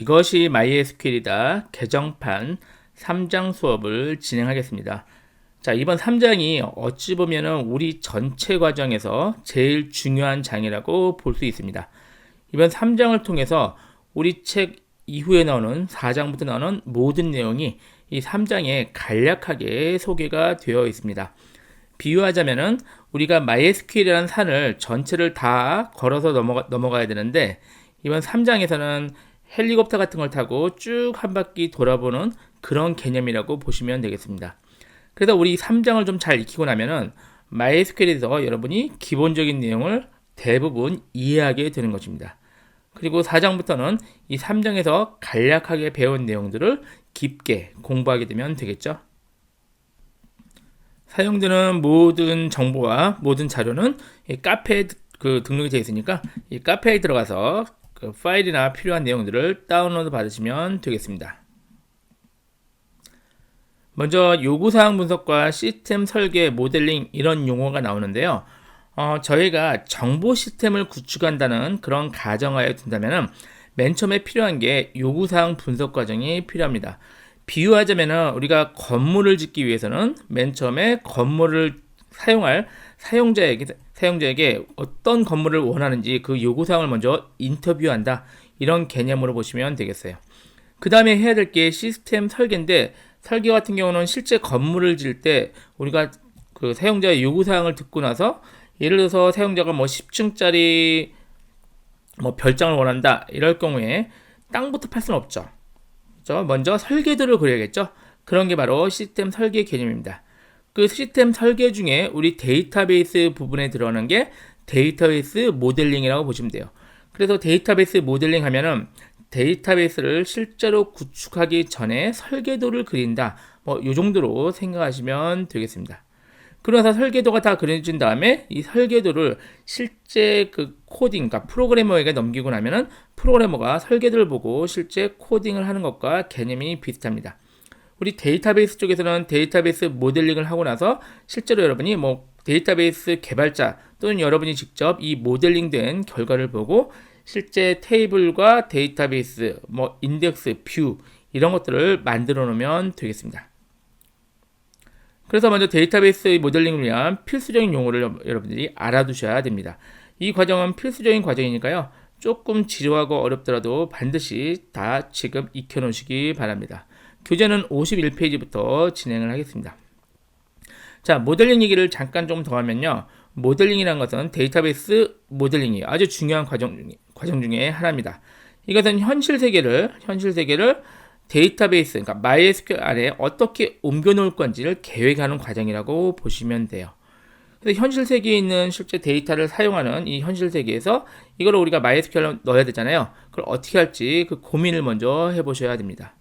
이것이 MySQL이다 개정판 3장 수업을 진행하겠습니다. 자, 이번 3장이 어찌 보면은 우리 전체 과정에서 제일 중요한 장이라고 볼 수 있습니다. 이번 3장을 통해서 우리 책 이후에 나오는 4장부터 나오는 모든 내용이 이 3장에 간략하게 소개가 되어 있습니다. 비유하자면은 우리가 MySQL이라는 산을 전체를 다 걸어서 넘어가, 넘어가야 되는데 이번 3장에서는 헬리콥터 같은 걸 타고 쭉 한 바퀴 돌아보는 그런 개념이라고 보시면 되겠습니다. 그래서 우리 3장을 좀 잘 익히고 나면은 MySQL에서 여러분이 기본적인 내용을 대부분 이해하게 되는 것입니다. 그리고 4장부터는 이 3장에서 간략하게 배운 내용들을 깊게 공부하게 되면 되겠죠. 사용되는 모든 정보와 모든 자료는 이 카페에 그 등록이 되어 있으니까 이 카페에 들어가서 그 파일이나 필요한 내용들을 다운로드 받으시면 되겠습니다. 먼저 요구사항 분석과 시스템 설계, 모델링 이런 용어가 나오는데요. 어, 저희가 정보 시스템을 구축한다는 그런 가정하에 둔다면 맨 처음에 필요한 게 요구사항 분석 과정이 필요합니다. 비유하자면 우리가 건물을 짓기 위해서는 맨 처음에 건물을 사용할 사용자에게 사용자에게 어떤 건물을 원하는지 그 요구사항을 먼저 인터뷰한다. 이런 개념으로 보시면 되겠어요. 그 다음에 해야 될 게 시스템 설계인데 설계 같은 경우는 실제 건물을 지을 때 우리가 그 사용자의 요구사항을 듣고 나서 예를 들어서 사용자가 뭐 10층짜리 뭐 별장을 원한다. 이럴 경우에 땅부터 팔 수는 없죠. 먼저 설계도를 그려야겠죠. 그런 게 바로 시스템 설계 개념입니다. 그 시스템 설계 중에 우리 데이터베이스 부분에 들어가는 게 데이터베이스 모델링이라고 보시면 돼요. 그래서 데이터베이스 모델링 하면은 데이터베이스를 실제로 구축하기 전에 설계도를 그린다. 뭐, 요 정도로 생각하시면 되겠습니다. 그러면서 설계도가 다 그려진 다음에 이 설계도를 실제 그 코딩, 그러니까 프로그래머에게 넘기고 나면은 프로그래머가 설계도를 보고 실제 코딩을 하는 것과 개념이 비슷합니다. 우리 데이터베이스 쪽에서는 데이터베이스 모델링을 하고 나서 실제로 여러분이 뭐 데이터베이스 개발자 또는 여러분이 직접 이 모델링된 결과를 보고 실제 테이블과 데이터베이스, 뭐 인덱스, 뷰 이런 것들을 만들어 놓으면 되겠습니다. 그래서 먼저 데이터베이스 모델링을 위한 필수적인 용어를 여러분들이 알아두셔야 됩니다. 이 과정은 필수적인 과정이니까요. 조금 지루하고 어렵더라도 반드시 다 지금 익혀 놓으시기 바랍니다. 교재는 51페이지부터 진행을 하겠습니다. 자, 모델링 얘기를 잠깐 좀 더 하면요. 모델링이라는 것은 데이터베이스 모델링이 아주 중요한 과정, 과정 중에 하나입니다. 이것은 현실 세계를, 현실 세계를 데이터베이스, 그러니까 MySQL 안에 어떻게 옮겨 놓을 건지를 계획하는 과정이라고 보시면 돼요. 그래서 현실 세계에 있는 실제 데이터를 사용하는 이 현실 세계에서 이걸 우리가 MySQL에 넣어야 되잖아요. 그걸 어떻게 할지 그 고민을 먼저 해보셔야 됩니다.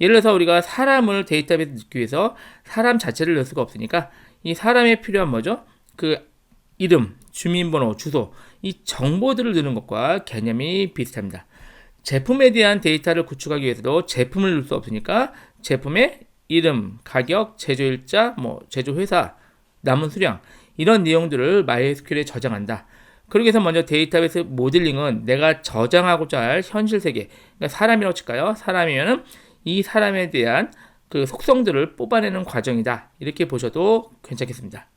예를 들어서 우리가 사람을 데이터베이스에 넣기 위해서 사람 자체를 넣을 수가 없으니까 이 사람에 필요한 뭐죠? 그 이름, 주민번호, 주소 이 정보들을 넣는 것과 개념이 비슷합니다. 제품에 대한 데이터를 구축하기 위해서도 제품을 넣을 수 없으니까 제품의 이름, 가격, 제조일자, 뭐 제조회사, 남은 수량 이런 내용들을 MySQL에 저장한다. 그러기 위해서 먼저 데이터베이스 모델링은 내가 저장하고자 할 현실 세계, 그러니까 사람이라고 칠까요? 사람이면은 이 사람에 대한 그 속성들을 뽑아내는 과정이다. 이렇게 보셔도 괜찮겠습니다.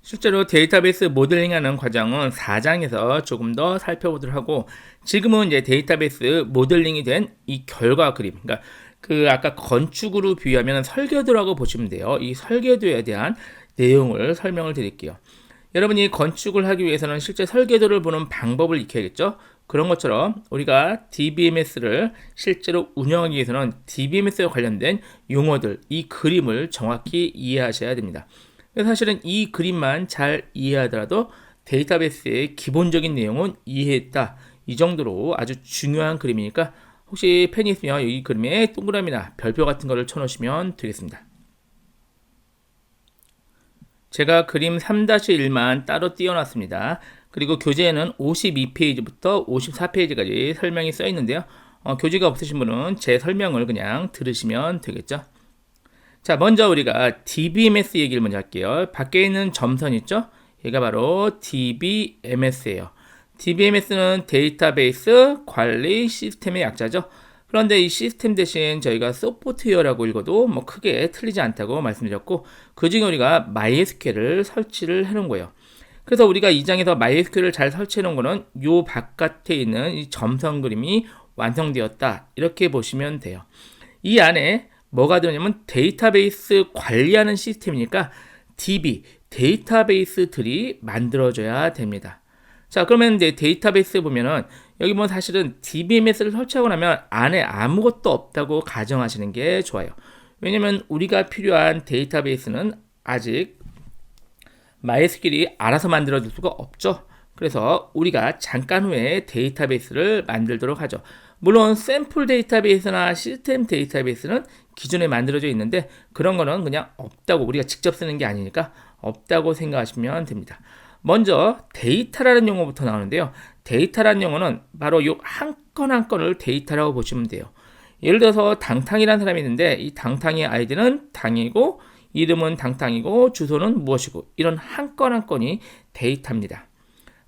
실제로 데이터베이스 모델링하는 과정은 4장에서 조금 더 살펴보도록 하고 지금은 이제 데이터베이스 모델링이 된 이 결과 그림, 그러니까 그 아까 건축으로 비유하면 설계도라고 보시면 돼요. 이 설계도에 대한 내용을 설명을 드릴게요. 여러분이 건축을 하기 위해서는 실제 설계도를 보는 방법을 익혀야겠죠. 그런 것처럼 우리가 DBMS를 실제로 운영하기 위해서는 DBMS와 관련된 용어들, 이 그림을 정확히 이해하셔야 됩니다. 사실은 이 그림만 잘 이해하더라도 데이터베이스의 기본적인 내용은 이해했다. 이 정도로 아주 중요한 그림이니까 혹시 펜이 있으면 이 그림에 동그라미나 별표 같은 거를 쳐놓으시면 되겠습니다. 제가 그림 3-1만 따로 띄워놨습니다. 그리고 교재에는 52페이지부터 54페이지까지 설명이 써 있는데요. 어, 교재가 없으신 분은 제 설명을 그냥 들으시면 되겠죠. 자, 먼저 우리가 DBMS 얘기를 먼저 할게요. 밖에 있는 점선 있죠? 얘가 바로 DBMS예요. DBMS는 데이터베이스 관리 시스템의 약자죠. 그런데 이 시스템 대신 저희가 소프트웨어라고 읽어도 뭐 크게 틀리지 않다고 말씀드렸고 그 중에 우리가 MySQL을 설치를 해놓은 거예요. 그래서 우리가 이 장에서 MySQL을 잘 설치해 놓은 거는 요 바깥에 있는 이 점선 그림이 완성되었다. 이렇게 보시면 돼요. 이 안에 뭐가 들어냐면 데이터베이스 관리하는 시스템이니까 DB, 데이터베이스들이 만들어져야 됩니다. 자, 그러면 이제 데이터베이스 보면은 여기 뭐 사실은 DBMS를 설치하고 나면 안에 아무것도 없다고 가정하시는 게 좋아요. 왜냐면 우리가 필요한 데이터베이스는 아직 MySQL이 알아서 만들어 줄 수가 없죠. 그래서 우리가 잠깐 후에 데이터베이스를 만들도록 하죠. 물론 샘플 데이터베이스나 시스템 데이터베이스는 기존에 만들어져 있는데 그런 거는 그냥 없다고 우리가 직접 쓰는 게 아니니까 없다고 생각하시면 됩니다. 먼저 데이터라는 용어부터 나오는데요. 데이터라는 용어는 바로 이한건 한 건을 데이터라고 보시면 돼요. 예를 들어서 당탕이라는 사람이 있는데 이 당탕의 아이디는 당이고 이름은 당탕이고 주소는 무엇이고 이런 한 건 한 건이 데이터입니다.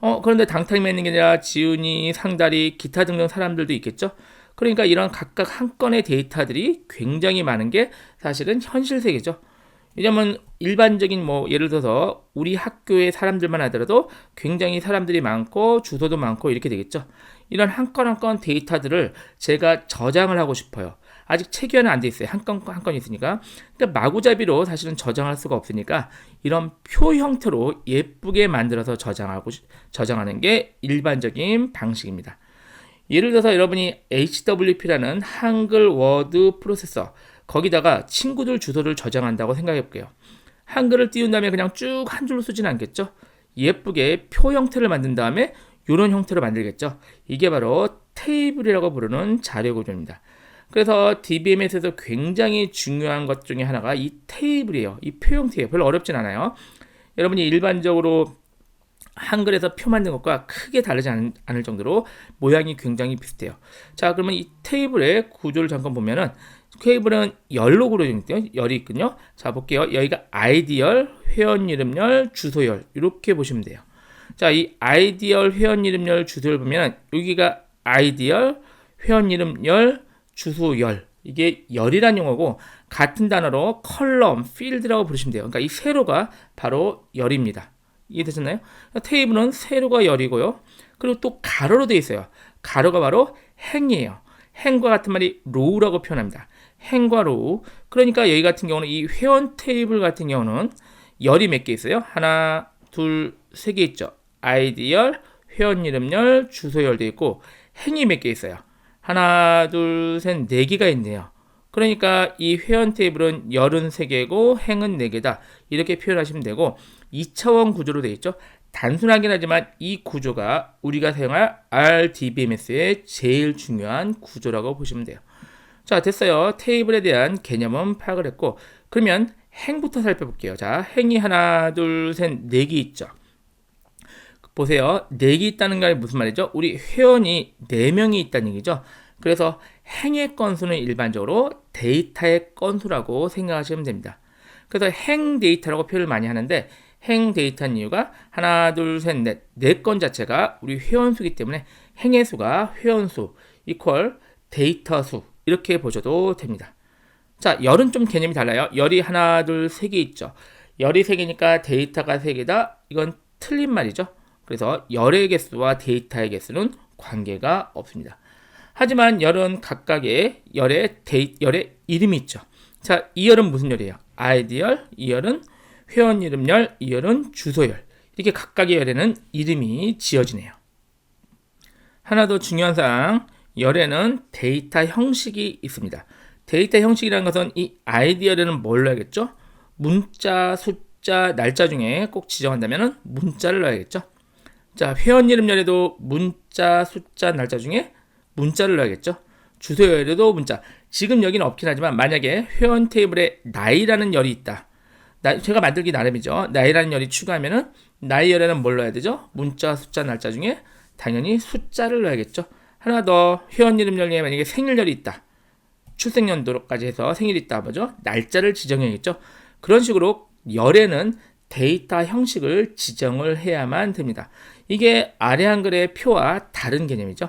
어, 그런데 당탕이만 있는 게 아니라 지훈이, 상다리, 기타 등등 사람들도 있겠죠? 그러니까 이런 각각 한 건의 데이터들이 굉장히 많은 게 사실은 현실 세계죠. 왜냐면 일반적인 뭐 예를 들어서 우리 학교의 사람들만 하더라도 굉장히 사람들이 많고 주소도 많고 이렇게 되겠죠. 이런 한 건 한 건 데이터들을 제가 저장을 하고 싶어요. 아직 체계화는 안돼 있어요. 한 건 한 건 있으니까. 그러니까 마구잡이로 사실은 저장할 수가 없으니까 이런 표 형태로 예쁘게 만들어서 저장하고 저장하는 게 일반적인 방식입니다. 예를 들어서 여러분이 HWP라는 한글 워드 프로세서 거기다가 친구들 주소를 저장한다고 생각해 볼게요. 한글을 띄운 다음에 그냥 쭉 한 줄로 쓰진 않겠죠? 예쁘게 표 형태를 만든 다음에 이런 형태로 만들겠죠. 이게 바로 테이블이라고 부르는 자료 구조입니다. 그래서 DBMS에서 굉장히 중요한 것 중에 하나가 이 테이블이에요. 이 표 형태예요. 별로 어렵진 않아요. 여러분이 일반적으로 한글에서 표 만든 것과 크게 다르지 않, 을 정도로 모양이 굉장히 비슷해요. 자, 그러면 이 테이블의 구조를 잠깐 보면은 케이블은 열로 구려져 있는데요. 열이 있군요. 자, 볼게요. 여기가 아이디얼, 회원 이름열, 주소열 이렇게 보시면 돼요. 자, 이 아이디얼 회원 이름열, 주소열 보면 여기가 아이디얼, 회원 이름열, 주소열 이게 열이란 용어고 같은 단어로 컬럼, 필드라고 부르시면 돼요. 그러니까 이 세로가 바로 열입니다. 이해되셨나요? 테이블은 세로가 열이고요. 그리고 또 가로로 되어 있어요. 가로가 바로 행이에요. 행과 같은 말이 로우라고 표현합니다. 행과 로우. 그러니까 여기 같은 경우는 이 회원 테이블 같은 경우는 열이 몇 개 있어요? 하나, 둘, 세 개 있죠. 아이디열, 회원 이름열, 주소열 돼 있고 행이 몇 개 있어요. 하나, 둘, 셋, 네 개가 있네요. 그러니까 이 회원 테이블은 열은 세 개고 행은 네 개다. 이렇게 표현하시면 되고 2차원 구조로 되어 있죠. 단순하긴 하지만 이 구조가 우리가 사용할 RDBMS의 제일 중요한 구조라고 보시면 돼요. 자, 됐어요. 테이블에 대한 개념은 파악을 했고, 그러면 행부터 살펴볼게요. 자, 행이 하나, 둘, 셋, 네 개 있죠. 보세요. 네개 있다는 게 무슨 말이죠? 우리 회원이 네 명이 있다는 얘기죠. 그래서 행의 건수는 일반적으로 데이터의 건수라고 생각하시면 됩니다. 그래서 행 데이터라고 표현을 많이 하는데 행 데이터는 이유가 하나, 둘, 셋, 넷, 네 건 자체가 우리 회원수기 때문에 행의 수가 회원수 이퀄 데이터 수 이렇게 보셔도 됩니다. 자, 열은 좀 개념이 달라요. 열이 하나, 둘, 세 개 있죠. 열이 세 개니까 데이터가 세 개다. 이건 틀린 말이죠. 그래서 열의 개수와 데이터의 개수는 관계가 없습니다. 하지만 열은 각각의 열의 데이, 열의 이름이 있죠. 자, 이 열은 무슨 열이에요? 아이디열, 이 열은 회원 이름 열, 이 열은 주소열. 이렇게 각각의 열에는 이름이 지어지네요. 하나 더 중요한 사항, 열에는 데이터 형식이 있습니다. 데이터 형식이라는 것은 이 아이디어에는 뭘 넣어야겠죠? 문자, 숫자, 날짜 중에 꼭 지정한다면 문자를 넣어야겠죠? 자, 회원 이름 열에도 문자, 숫자, 날짜 중에 문자를 넣어야겠죠? 주소 열에도 문자. 지금 여기는 없긴 하지만 만약에 회원 테이블에 나이라는 열이 있다. 나, 제가 만들기 나름이죠. 나이라는 열이 추가하면은 나이 열에는 뭘 넣어야 되죠? 문자, 숫자, 날짜 중에 당연히 숫자를 넣어야겠죠. 하나 더 회원 이름 열에 만약에 생일열이 있다. 출생연도까지 해서 생일이 있다 보죠. 날짜를 지정해야겠죠. 그런 식으로 열에는 데이터 형식을 지정을 해야만 됩니다. 이게 아래 한글의 표와 다른 개념이죠.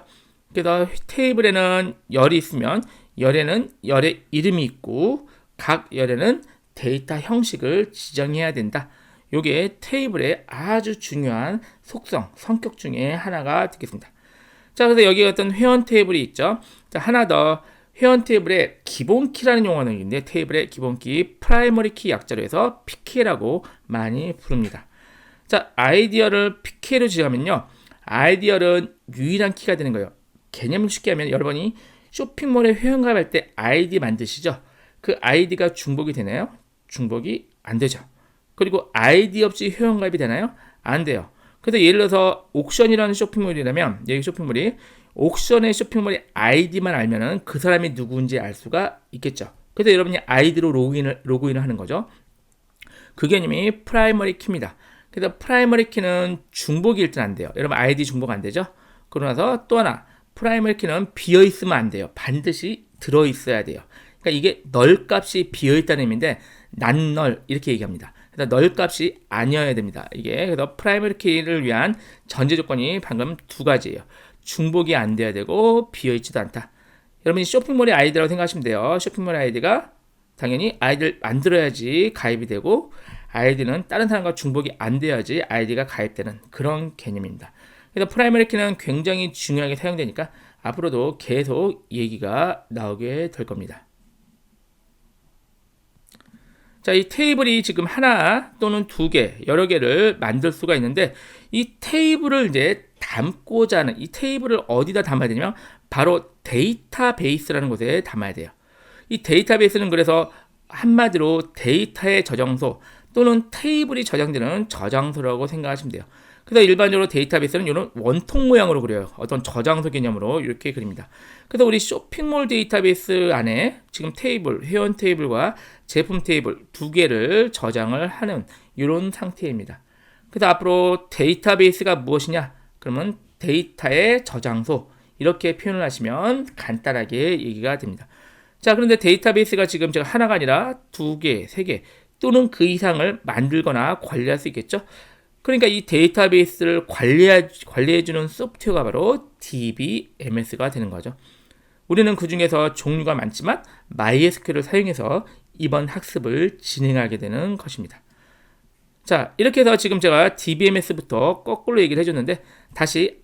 그래서 테이블에는 열이 있으면 열에는 열의 이름이 있고 각 열에는 데이터 형식을 지정해야 된다. 이게 테이블의 아주 중요한 속성, 성격 중에 하나가 되겠습니다. 자, 그래서 여기 어떤 회원 테이블이 있죠. 자, 하나 더 회원 테이블의 기본 키라는 용어는 있는데 테이블의 기본 키 프라이머리 키 약자로 해서 PK라고 많이 부릅니다. 자, 아이디어를 PK로 지정하면요. 아이디어는 유일한 키가 되는 거예요. 개념을 쉽게 하면 여러분이 쇼핑몰에 회원가입할 때 아이디 만드시죠. 그 아이디가 중복이 되나요? 중복이 안 되죠. 그리고 아이디 없이 회원가입이 되나요? 안 돼요. 그래서 예를 들어서 옥션이라는 쇼핑몰이라면 여기 쇼핑몰이 옥션의 쇼핑몰의 아이디만 알면은 그 사람이 누구인지 알 수가 있겠죠. 그래서 여러분이 아이디로 로그인을 로그인을 하는 거죠. 그 개념이 프라이머리 키입니다. 그래서 프라이머리 키는 중복이 일단 안 돼요. 여러분 아이디 중복 안 되죠? 그러고 나서 또 하나 프라이머리 키는 비어 있으면 안 돼요. 반드시 들어 있어야 돼요. 그러니까 이게 널 값이 비어 있다는 의미인데 난널 이렇게 얘기합니다. 그래서 널 값이 아니어야 됩니다. 이게 그래서 프라이머리 키를 위한 전제 조건이 방금 두 가지예요. 중복이 안 돼야 되고 비어 있지도 않다. 여러분이 쇼핑몰의 아이디라고 생각하시면 돼요. 쇼핑몰 아이디가 당연히 아이디를 만들어야지 가입이 되고 아이디는 다른 사람과 중복이 안 돼야지 아이디가 가입되는 그런 개념입니다. 그래서 프라이머리 키는 굉장히 중요하게 사용되니까 앞으로도 계속 얘기가 나오게 될 겁니다. 자, 이 테이블이 지금 하나 또는 두 개, 여러 개를 만들 수가 있는데 이 테이블을 이제 담고자 하는 이 테이블을 어디다 담아야 되냐면 바로 데이터베이스라는 곳에 담아야 돼요. 이 데이터베이스는 그래서 한마디로 데이터의 저장소 또는 테이블이 저장되는 저장소라고 생각하시면 돼요. 그래서 일반적으로 데이터베이스는 이런 원통 모양으로 그려요. 어떤 저장소 개념으로 이렇게 그립니다. 그래서 우리 쇼핑몰 데이터베이스 안에 지금 테이블, 회원 테이블과 제품 테이블 두 개를 저장을 하는 이런 상태입니다. 그래서 앞으로 데이터베이스가 무엇이냐? 그러면 데이터의 저장소 이렇게 표현을 하시면 간단하게 얘기가 됩니다. 자, 그런데 데이터베이스가 지금 제가 하나가 아니라 두 개, 세 개 또는 그 이상을 만들거나 관리할 수 있겠죠. 그러니까 이 데이터베이스를 관리해, 관리해주는 소프트웨어가 바로 DBMS가 되는 거죠. 우리는 그 중에서 종류가 많지만 MySQL을 사용해서 이번 학습을 진행하게 되는 것입니다. 자, 이렇게 해서 지금 제가 DBMS부터 거꾸로 얘기를 해줬는데 다시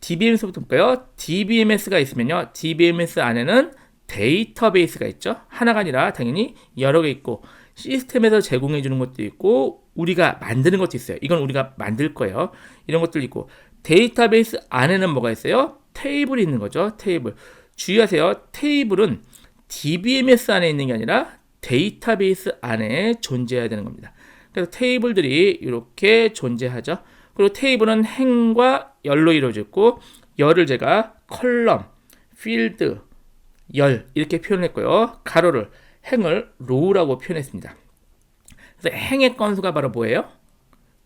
DBMS부터 볼까요? DBMS가 있으면요. DBMS 안에는 데이터베이스가 있죠. 하나가 아니라 당연히 여러 개 있고 시스템에서 제공해 주는 것도 있고 우리가 만드는 것도 있어요. 이건 우리가 만들 거예요. 이런 것들 있고 데이터베이스 안에는 뭐가 있어요? 테이블이 있는 거죠. 테이블. 주의하세요. 테이블은 DBMS 안에 있는 게 아니라 데이터베이스 안에 존재해야 되는 겁니다. 그래서 테이블들이 이렇게 존재하죠. 그리고 테이블은 행과 열로 이루어져 있고 열을 제가 컬럼, 필드, 열 이렇게 표현했고요. 가로를 행을 로우라고 표현했습니다. 그래서 행의 건수가 바로 뭐예요?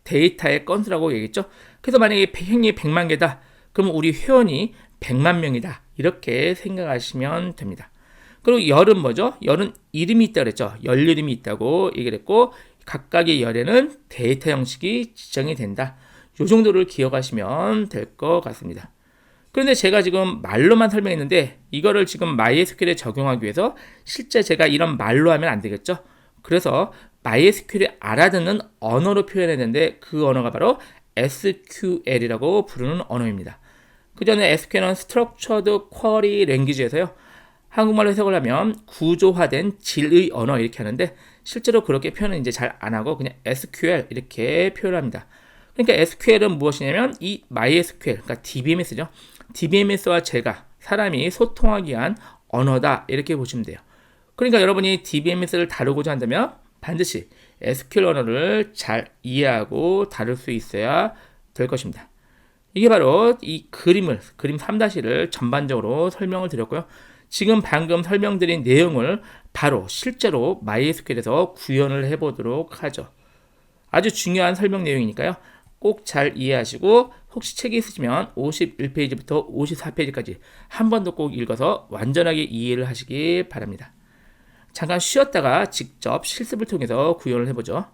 데이터의 건수라고 얘기했죠. 그래서 만약에 행이 100만 개다. 그러면 우리 회원이 100만 명이다. 이렇게 생각하시면 됩니다. 그리고 열은 뭐죠? 열은 이름이 있다 그랬죠. 열 이름이 있다고 얘기를 했고 각각의 열에는 데이터 형식이 지정이 된다. 이 정도를 기억하시면 될 것 같습니다. 그런데 제가 지금 말로만 설명했는데 이거를 지금 MySQL에 적용하기 위해서 실제 제가 이런 말로 하면 안 되겠죠. 그래서 MySQL이 알아듣는 언어로 표현했는데 그 언어가 바로 SQL이라고 부르는 언어입니다. 그 전에 SQL은 Structured Query Language에서요. 한국말로 해석을 하면 구조화된 질의 언어 이렇게 하는데 실제로 그렇게 표현은 이제 잘 안 하고 그냥 SQL 이렇게 표현합니다. 그러니까 SQL은 무엇이냐면 이 MySQL, 그러니까 DBMS죠. DBMS와 제가 사람이 소통하기 위한 언어다 이렇게 보시면 돼요. 그러니까 여러분이 DBMS를 다루고자 한다면 반드시 SQL 언어를 잘 이해하고 다룰 수 있어야 될 것입니다. 이게 바로 이 그림을 그림 3-를 전반적으로 설명을 드렸고요. 지금 방금 설명드린 내용을 바로 실제로 MySQL에서 구현을 해보도록 하죠. 아주 중요한 설명 내용이니까요. 꼭 잘 이해하시고 혹시 책이 있으시면 51페이지부터 54페이지까지 한 번 더 꼭 읽어서 완전하게 이해를 하시기 바랍니다. 잠깐 쉬었다가 직접 실습을 통해서 구현을 해보죠.